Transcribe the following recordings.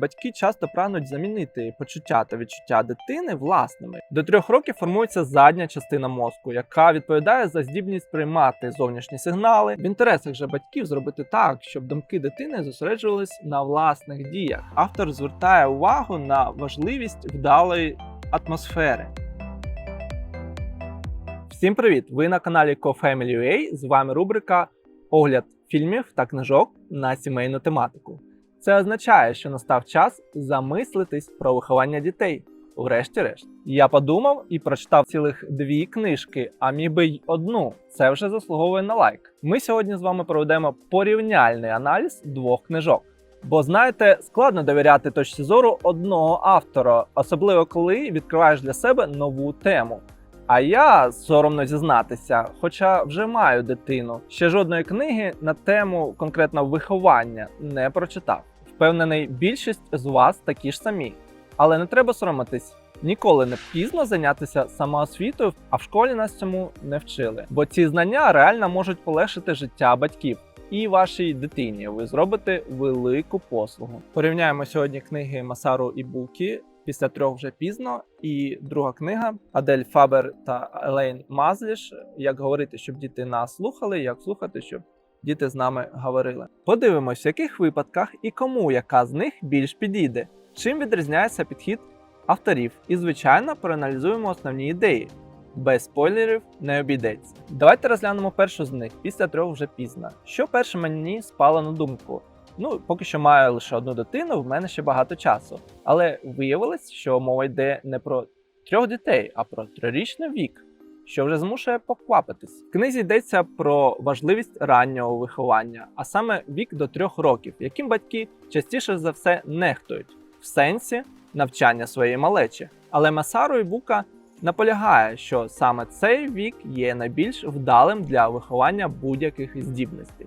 Батьки часто прагнуть замінити почуття та відчуття дитини власними. До трьох років формується задня частина мозку, яка відповідає за здібність приймати зовнішні сигнали. В інтересах же батьків зробити так, щоб думки дитини зосереджувались на власних діях. Автор звертає увагу на важливість вдалої атмосфери. Всім привіт! Ви на каналі CoFamily.ua, З вами рубрика Огляд фільмів та книжок на сімейну тематику. Це означає, що настав час замислитись про виховання дітей. Врешті-решт, я подумав і прочитав цілих дві книжки, а міг би й одну. Це вже заслуговує на лайк. Ми сьогодні з вами проведемо порівняльний аналіз двох книжок. Бо знаєте, складно довіряти точці зору одного автора, особливо коли відкриваєш для себе нову тему. А я соромно зізнатися, хоча вже маю дитину, ще жодної книги на тему конкретно виховання не прочитав. Впевнений, більшість з вас такі ж самі. Але не треба соромитись. Ніколи не пізно зайнятися самоосвітою, а в школі нас цьому не вчили. Бо ці знання реально можуть полегшити життя батьків. І вашій дитині ви зробите велику послугу. Порівняємо сьогодні книги Масару і Букі після трьох вже пізно. І друга книга Адель Фабер та Елейн Мазліш. Як говорити, щоб діти нас слухали, як слухати, щоб діти з нами говорили. Подивимось, в яких випадках і кому яка з них більш підійде. Чим відрізняється підхід авторів, і звичайно проаналізуємо основні ідеї. Без спойлерів не обійдеться. Давайте розглянемо першу з них після трьох вже пізно. Що перше мені спало на думку? Ну, поки що маю лише одну дитину, в мене ще багато часу. Але виявилось, що мова йде не про трьох дітей, а про трирічний вік, що вже змушує поквапитись. В книзі йдеться про важливість раннього виховання, а саме вік до трьох років, яким батьки частіше за все нехтують в сенсі навчання своєї малечі. Але Масару і Бука наполягає, що саме цей вік є найбільш вдалим для виховання будь-яких здібностей.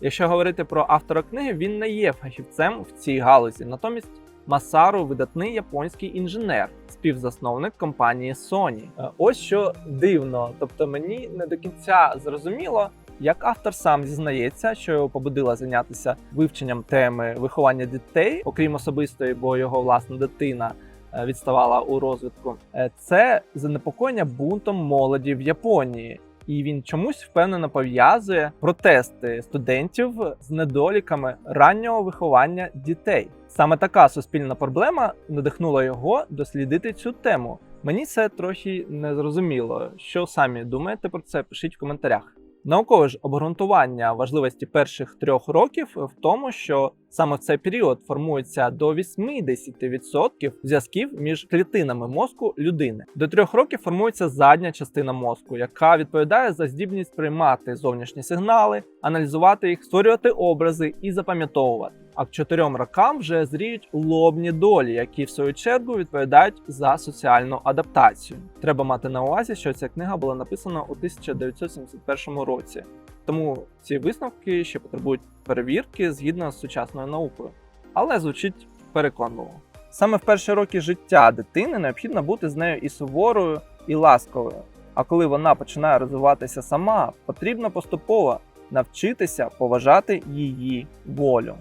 Якщо говорити про автора книги, він не є фахівцем в цій галузі, натомість Масару видатний японський інженер, співзасновник компанії Sony. Е, Ось що дивно, тобто мені не до кінця зрозуміло, як автор сам зізнається, що його побудила зайнятися вивченням теми виховання дітей, окрім особистої, бо його власна дитина е, відставала у розвитку. Е, Це занепокоєння бунтом молоді в Японії. І він чомусь впевнено пов'язує протести студентів з недоліками раннього виховання дітей. Саме така суспільна проблема надихнула його дослідити цю тему. Мені це трохи не зрозуміло. Що самі думаєте про це? Пишіть в коментарях. Наукове ж обґрунтування важливості перших трьох років в тому, що саме в цей період формується до 80% зв'язків між клітинами мозку людини. До трьох років формується задня частина мозку, яка відповідає за здібність приймати зовнішні сигнали, аналізувати їх, створювати образи і запам'ятовувати. А к чотирьом рокам вже зріють лобні долі, які в свою чергу відповідають за соціальну адаптацію. Треба мати на увазі, що ця книга була написана у 1971 році. Тому ці висновки ще потребують перевірки згідно з сучасною наукою, але звучить переконливо. Саме в перші роки життя дитини необхідно бути з нею і суворою, і ласковою. А коли вона починає розвиватися сама, потрібно поступово навчитися поважати її волю.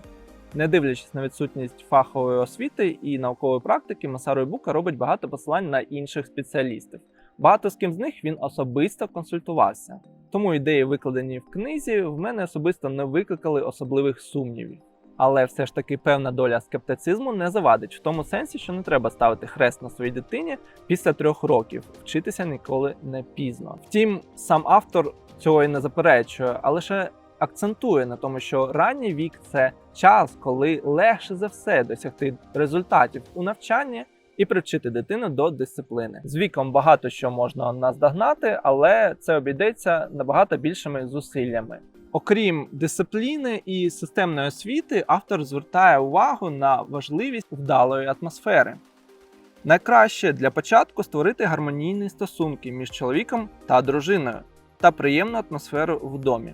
Не дивлячись на відсутність фахової освіти і наукової практики, Масару Ібука робить багато посилань на інших спеціалістів. Багато з ким з них він особисто консультувався. Тому ідеї, викладені в книзі, в мене особисто не викликали особливих сумнівів. Але все ж таки певна доля скептицизму не завадить в тому сенсі, що не треба ставити хрест на своїй дитині після трьох років. Вчитися ніколи не пізно. Втім, сам автор цього і не заперечує, а лише акцентує на тому, що ранній вік це час, коли легше за все досягти результатів у навчанні і привчити дитину до дисциплини. З віком багато що можна наздогнати, але це обійдеться набагато більшими зусиллями. Окрім дисципліни і системної освіти, автор звертає увагу на важливість вдалої атмосфери. Найкраще для початку створити гармонійні стосунки між чоловіком та дружиною та приємну атмосферу в домі.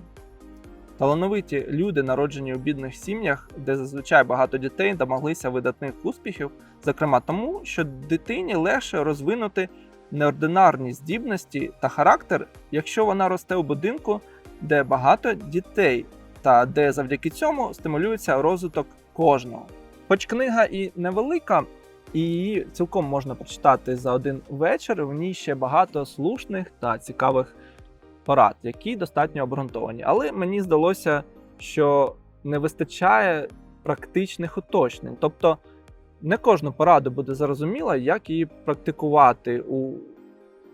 Талановиті люди, народжені у бідних сім'ях, де зазвичай багато дітей домоглися видатних успіхів, зокрема тому, що дитині легше розвинути неординарні здібності та характер, якщо вона росте у будинку, де багато дітей, та де завдяки цьому стимулюється розвиток кожного. Хоч книга і невелика, і її цілком можна прочитати за один вечір. В ній ще багато слушних та цікавих порад, які достатньо обґрунтовані. Але мені здалося, що не вистачає практичних уточнень. Тобто не кожну пораду буде зрозуміло, як її практикувати у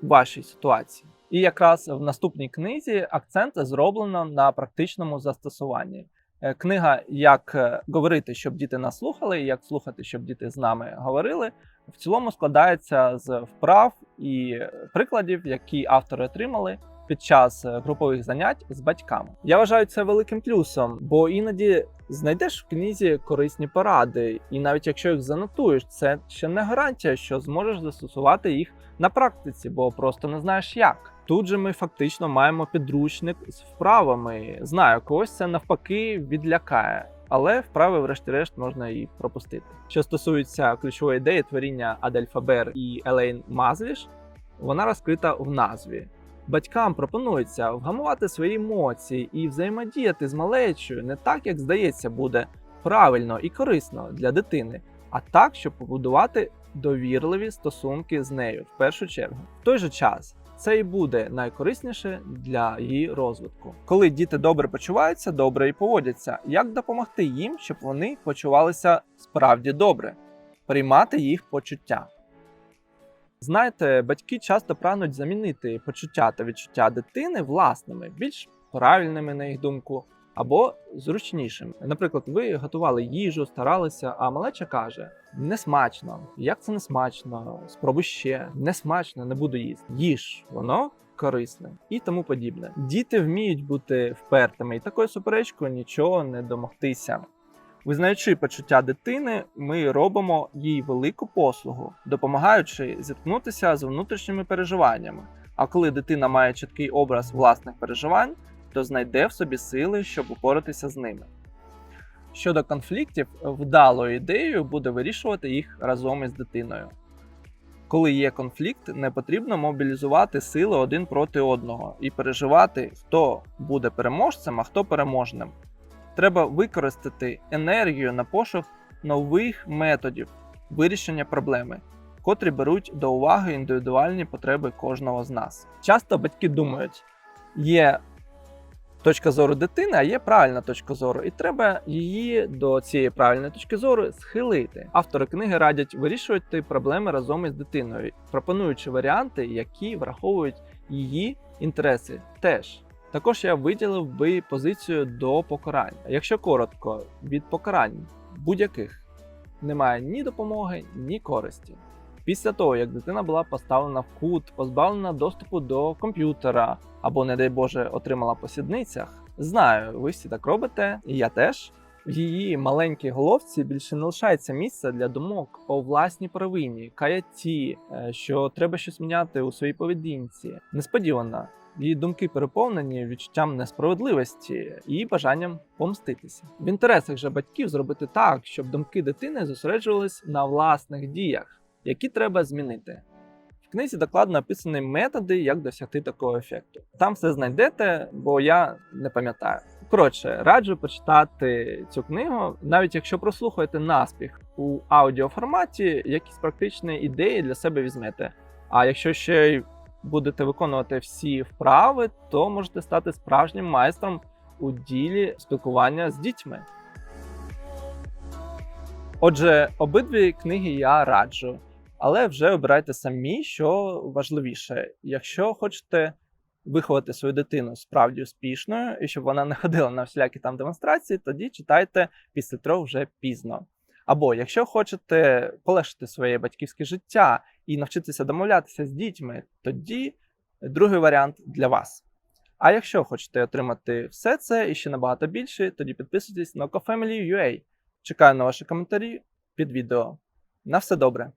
вашій ситуації. І якраз в наступній книзі акцент зроблено на практичному застосуванні. Е, Книга Як е, говорити, щоб діти нас слухали, і як слухати, щоб діти з нами говорили. В цілому складається з вправ і прикладів, які автори отримали під час е, групових занять з батьками. Я вважаю це великим плюсом, бо іноді знайдеш в книзі корисні поради, і навіть якщо їх занотуєш, це ще не гарантія, що зможеш застосувати їх на практиці, бо просто не знаєш як. Тут же ми фактично маємо підручник з вправами. Знаю, когось це навпаки відлякає. Але вправи, врешті-решт, можна і пропустити. Що стосується ключової ідеї творіння Адель Фабер і Елейн Мазліш, вона розкрита в назві. Батькам пропонується вгамувати свої емоції і взаємодіяти з малечою не так, як здається, буде правильно і корисно для дитини, а так, щоб побудувати довірливі стосунки з нею в першу чергу. В той же час це і буде найкорисніше для її розвитку. Коли діти добре почуваються, добре і поводяться, як допомогти їм, щоб вони почувалися справді добре, приймати їх почуття. Знаєте, батьки часто прагнуть замінити почуття та відчуття дитини власними, більш правильними, на їх думку, або зручнішими. Наприклад, ви готували їжу, старалися, а малеча каже: не смачно. Як це не смачно? Спробуй ще не смачно, не буду їсти. Їж, воно корисне і тому подібне. Діти вміють бути впертими, і такою суперечкою нічого не домогтися. Визнаючи почуття дитини, ми робимо їй велику послугу, допомагаючи зіткнутися з внутрішніми переживаннями. А коли дитина має чіткий образ власних переживань, то знайде в собі сили, щоб упоратися з ними. Щодо конфліктів, вдалою ідеєю буде вирішувати їх разом із дитиною. Коли є конфлікт, не потрібно мобілізувати сили один проти одного і переживати, хто буде переможцем, а хто переможним. Треба використати енергію на пошук нових методів вирішення проблеми, котрі беруть до уваги індивідуальні потреби кожного з нас. Часто батьки думають, є точка зору дитини, а є правильна точка зору, і треба її до цієї правильної точки зору схилити. Автори книги радять вирішувати проблеми разом із дитиною, пропонуючи варіанти, які враховують її інтереси теж. Також я виділив би позицію до покарань. Якщо коротко, від покарань будь-яких немає ні допомоги, ні користі. Після того, як дитина була поставлена в кут, позбавлена доступу до комп'ютера або, не дай Боже, отримала по сідницях, знаю, ви всі так робите, і я теж. В її маленькій головці більше не лишається місця для думок о власній провині, каяті, е, що треба щось міняти у своїй поведінці. Несподівано, її думки переповнені відчуттям несправедливості і бажанням помститися. В інтересах же батьків зробити так, щоб думки дитини зосереджувались на власних діях, які треба змінити. В книзі докладно описані методи, як досягти такого ефекту. Там все знайдете, бо я не пам'ятаю. Коротше, раджу почитати цю книгу, навіть якщо прослухаєте наспіх у аудіоформаті, якісь практичні ідеї для себе візьмете. А якщо ще й будете виконувати всі вправи, то можете стати справжнім майстром у ділі спілкування з дітьми. Отже, обидві книги я раджу, але вже обирайте самі, що важливіше. Якщо хочете виховати свою дитину справді успішною і щоб вона не ходила на всілякі там демонстрації, тоді читайте після трьох вже пізно. Або якщо хочете полегшити своє батьківське життя і навчитися домовлятися з дітьми, тоді другий варіант для вас. А якщо хочете отримати все це і ще набагато більше, тоді підписуйтесь на CoFamily.ua. Чекаю на ваші коментарі під відео. На все добре!